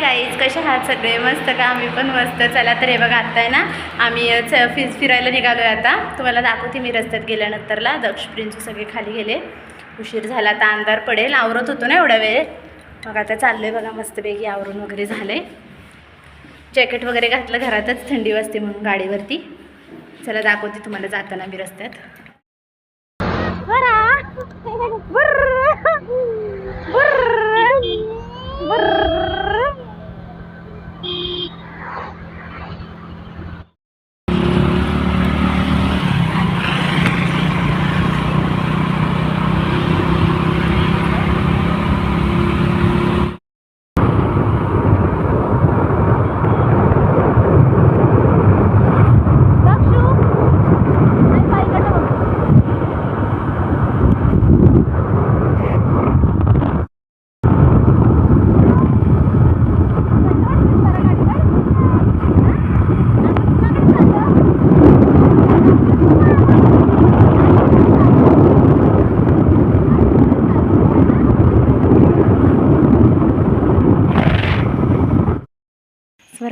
Guys कसे आहात सगळे? मस्त का? आम्ही पण मस्त. चला तर हे बघा आत्ता आहे ना आम्ही च फिज फिरायला निघालो आहे आता. तुम्हाला दाखवते मी रस्त्यात गेल्यानंतरला. दक्ष प्रिन्सू सगळे खाली गेले. उशीर झाला आता अंधार पडेल. आवरत होतो ना एवढा वेळ. मग आता चाललं आहे बघा मस्तपैकी आवरून वगैरे झाले. जॅकेट वगैरे घातलं घरातच थंडी वाजते म्हणून गाडीवरती. चला दाखवते तुम्हाला जाताना मी रस्त्यात.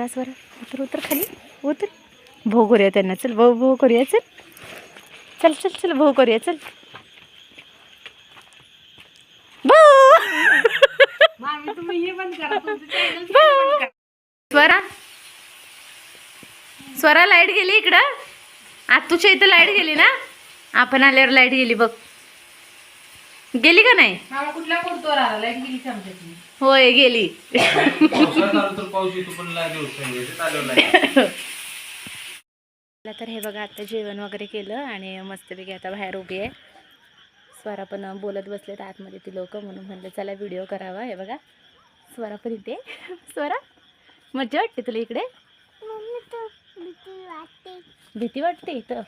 स्वरा स्वरा उतर उतर खाली. उतर. भाऊ करूया त्यांना. चल भाऊ भाऊ करूया. चल. चल चल चल भाऊ करूया. चल. भाऊ! स्वरा. स्वरा लाइट गेली इकडं. आतूच्या इथं लाइट गेली ना? आपण आल्यावर लाइट गेली बघ. गेली का नाही? मामा लाइट गेली होय गेली. तर पाऊस येतो पण लाइट तर हे बघा आता जेवण वगैरे केलं आणि मस्तपैकी आता बाहेर उभी आहे. स्वरा पण बोलत बसले तर आतमध्ये ती लोक म्हणून म्हणलं चला व्हिडिओ करावा हे बघा. स्वरा पण इथे. स्वरा मज्जा वाटते तुला इकडे? भीती वाटते. इथं?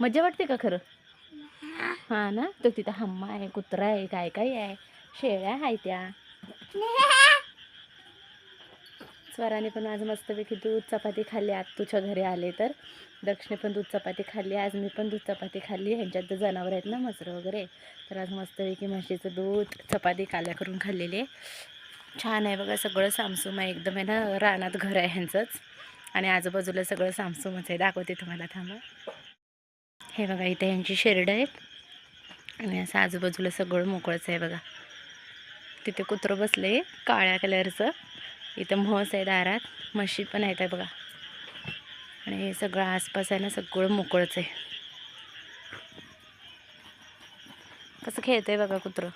मज्जा वाटते का खरं? हां ना? तो तिथं हम्मा आहे कुत्रा आहे काय काय आहे? शेळ्या आहे त्या. स्वराने पण आज मस्तपैकी दूध चपाती खाल्ली. आज तुझ्या घरी आले तर. दक्षिणे पण दूध चपाती खाल्ली. आज मी पण दूध चपाती खाल्ली. ह्यांच्यात तर जनावर आहेत ना मसरं वगैरे. तर आज मस्तपैकी म्हशीचं दूध चपाती काल्या करून खाल्लेली आहे. छान आहे बघा सगळं सामसूम आहे. एकदम आहे ना रानात घर आहे ह्यांचंच. आणि आजूबाजूला सगळं सामसूमच आहे. दाखवते तुम्हाला थांबा. हे बघा इथे ह्यांची शेरडं आहेत. आणि असं आजूबाजूला सगळं मोकळंच आहे बघा. तिथे कुत्रं बसले काळ्या कलरचं. इथं म्हस आहे दारात म्हशी पण आहेत आहे बघा. आणि हे सगळं आसपास आहे ना सगळं मोकळंच आहे. कसं खेळतं आहे बघा कुत्रं?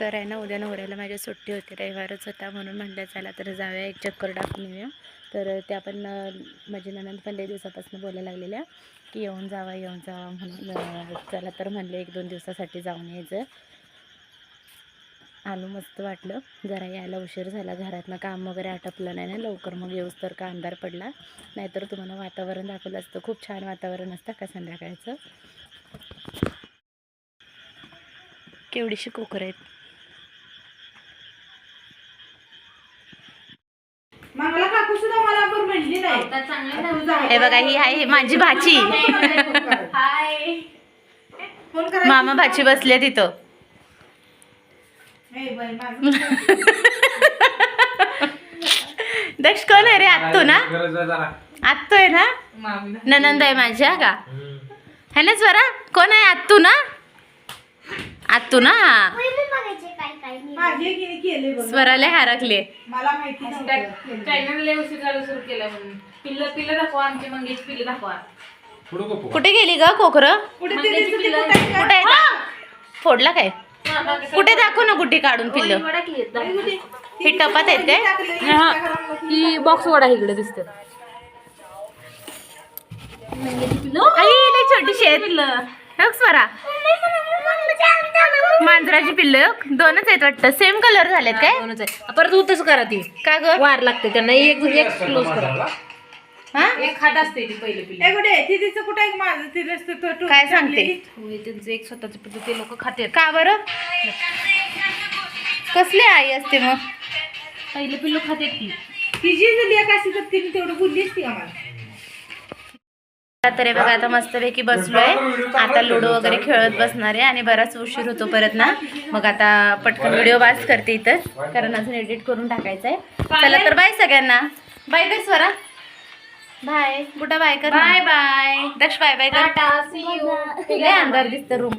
तर आहे ना उद्या नवऱ्याला माझ्या सुट्टी होती रविवारच होता म्हणून म्हणलं चला तर जाऊया एक चक्कर टाकून येऊया. तर त्या पण माझी ननंद पण लई दिवसापासून बोलायला लागलेल्या की येऊन जावा येऊन जावा म्हणून चला तर म्हणले एक दोन दिवसासाठी जाऊन यायचं. आलो मस्त वाटलं. जरा यायला उशीर झाला घरातनं काम वगैरे आटपलं नाही ना लवकर मग येऊस तर का अंधार पडला. नाहीतर तुम्हाला वातावरण दाखवलं असतं खूप छान वातावरण असतं का संध्याकाळचं? केवढीशी कोकर आहेत. काकू सुद्धा मला पण म्हणली नाही तू जा. हे बघा ही आहे माझी भाची. फोन करा मामा भाची बसले तिथं. ए बाई, माझं दक्ष कोण आहे रे? आत्तू ना? गरज आहे जरा. आत्तू आहे ना? मामी ननंद आहे माझ्या का? है ना स्वरा? कोण आहे आत्तू ना? आत्तू ना स्वराला हारकले. मला माहिती नव्हतं. चायनाला उशीर झालं सुरू केलं म्हणून. पिल्लं पिल्लं दाखवा आमची मंगेश पिल्लं दाखवा. पुढं गप्पू? कुठे गेली ग कोकर कुठे पिल्लं फोडला काय? कुठे दाखव ना कुठे काढून पिल्लं. येत दाखवा. ही टपात आहेत काय हा. ही. बॉक्स वडा इकडे दिसते. छोटीशी आहेत. बघ स्वरा. मांजराची पिल्लं. दोनच आहेत वाटतं. सेम कलर झालेत काय? दोनच आहे परत तसं करा ती. का ग? वार लागते त्यांना. एक एक क्लोज करा. हा? एक खात असते ती पहिले पिल्लं. ए कुठे? ती तिचं कुठे आहे माझं तो- तो- काय सांगते? होय, त्यांचं एक स्वतःच पिल्लं ते लोक खातात का बरं? कसली आई असते मग? पहिले पिल्लू खातात ती. तिची जर लेक असती तर तिने तेवढं बोलली असती आम्हाला. तर बघा आता मस्तपैकी बसलोय. आता लुडो वगैरे खेळत बसणार आहे आणि बराच उशीर होतो परत ना. मग आता पटकन व्हिडिओ वाच करते इथंच कारण अजून एडिट करून टाकायचं आहे चला तर बाय सगळ्यांना. बाय कर स्वरा. बाय बुटा बाय कर bye bye Daksh bye bye कर. अंधार दिसतं रूम